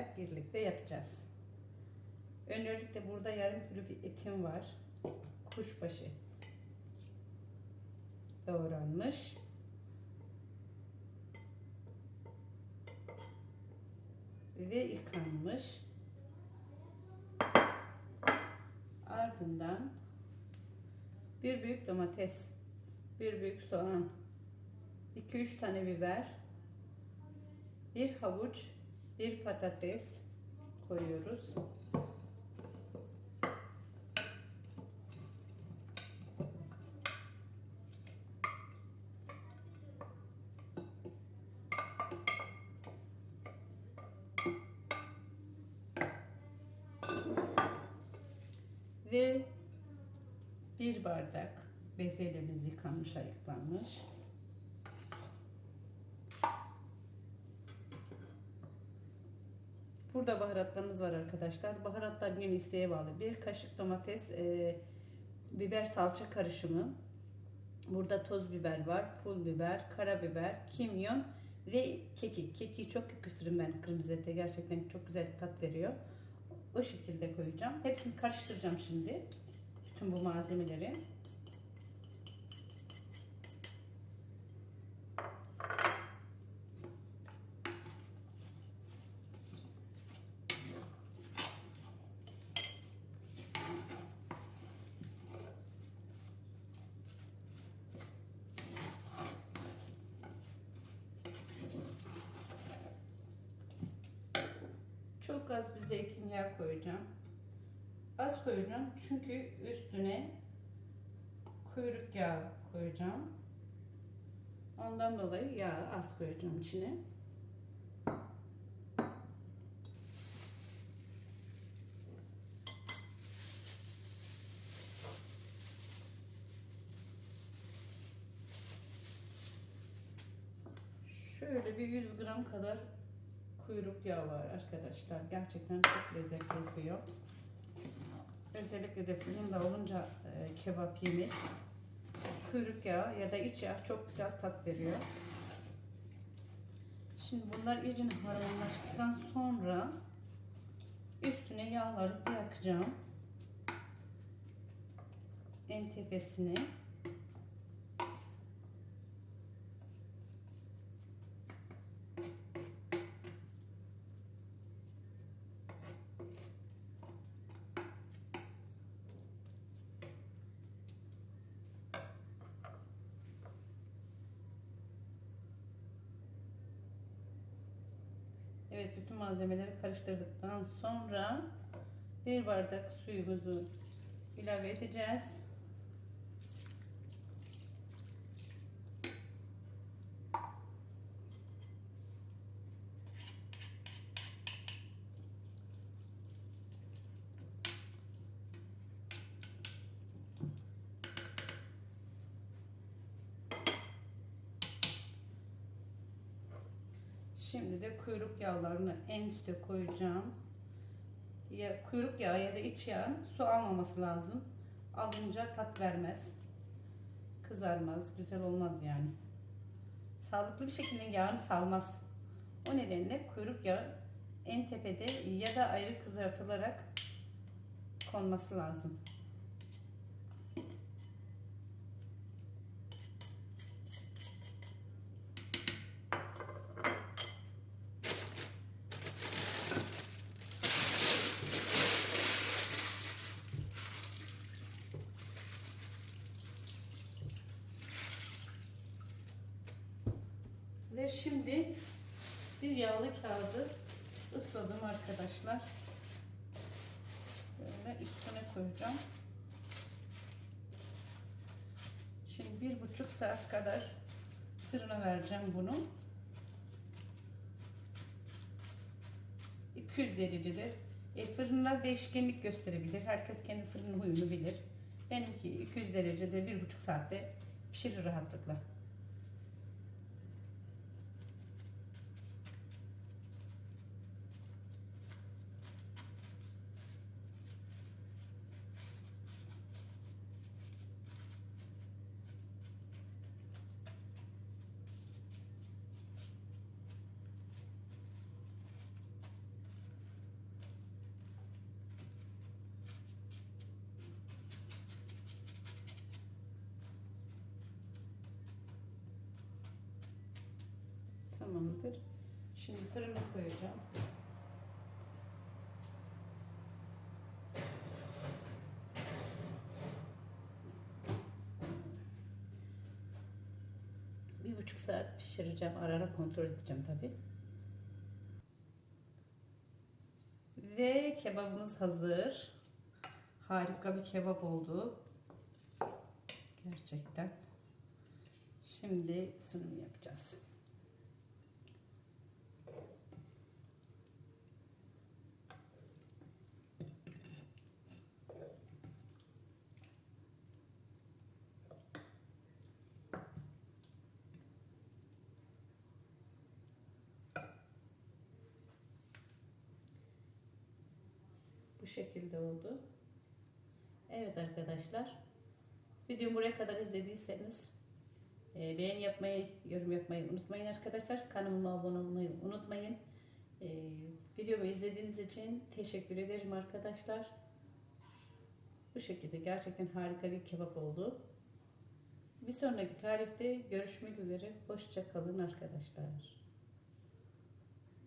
hep birlikte yapacağız. Öncelikle burada yarım kilo bir etim var. Kuşbaşı doğranmış. Ve yıkanmış. Ardından bir büyük domates, bir büyük soğan, 2-3 tane biber, bir havuç, bir patates koyuyoruz. Ve bir bardak bezelyemiz yıkanmış, ayıklanmış. Burada baharatlarımız var arkadaşlar. Baharatlar yine isteğe bağlı. Bir kaşık domates, e, biber salça karışımı. Burada toz biber var, pul biber, karabiber, kimyon ve kekik. Kekiği çok yakıştırırım ben kırmızı ete. Gerçekten çok güzel tat veriyor. O şekilde koyacağım. Hepsini karıştıracağım şimdi. Bütün bu malzemeleri. Çok az bir zeytinyağı koyacağım. Az koyacağım çünkü üstüne kuyruk yağı koyacağım. Ondan dolayı yağı az koyacağım içine. Şöyle bir 100 gram kadar kuyruk yağı var arkadaşlar. Gerçekten çok lezzetli yapıyor. Özellikle de fırında olunca e, kebap yemek kuyruk yağı ya da iç yağ çok güzel tat veriyor. Şimdi bunlar iyice harmanlaştıktan sonra üstüne yağları bırakacağım. En tepesine. Evet bütün malzemeleri karıştırdıktan sonra bir bardak suyumuzu ilave edeceğiz. Şimdi de kuyruk yağlarını en üste koyacağım. Ya kuyruk yağı ya da iç yağ su almaması lazım. Alınca tat vermez. Kızarmaz, güzel olmaz yani. Sağlıklı bir şekilde yağını salmaz. O nedenle kuyruk yağı en tepede ya da ayrı kızartılarak konması lazım. Şimdi bir yağlı kağıdı ısladım arkadaşlar. Böyle üstüne koyacağım. Şimdi bir buçuk saat kadar fırına vereceğim bunu. 200 derecede. E, fırınlar değişkenlik gösterebilir. Herkes kendi fırın huyunu bilir. Benimki 200 derecede bir buçuk saatte pişirir rahatlıkla. Tamamdır. Şimdi fırına koyacağım. Bir buçuk saat pişireceğim. Ara ara kontrol edeceğim tabi. Ve kebabımız hazır. Harika bir kebap oldu. Gerçekten. Şimdi sunum yapacağız. Şekilde oldu. Evet arkadaşlar. Videomu buraya kadar izlediyseniz e, beğen yapmayı, yorum yapmayı unutmayın arkadaşlar. Kanalıma abone olmayı unutmayın. E, videomu izlediğiniz için teşekkür ederim arkadaşlar. Bu şekilde gerçekten harika bir kebap oldu. Bir sonraki tarifte görüşmek üzere. Hoşça kalın arkadaşlar.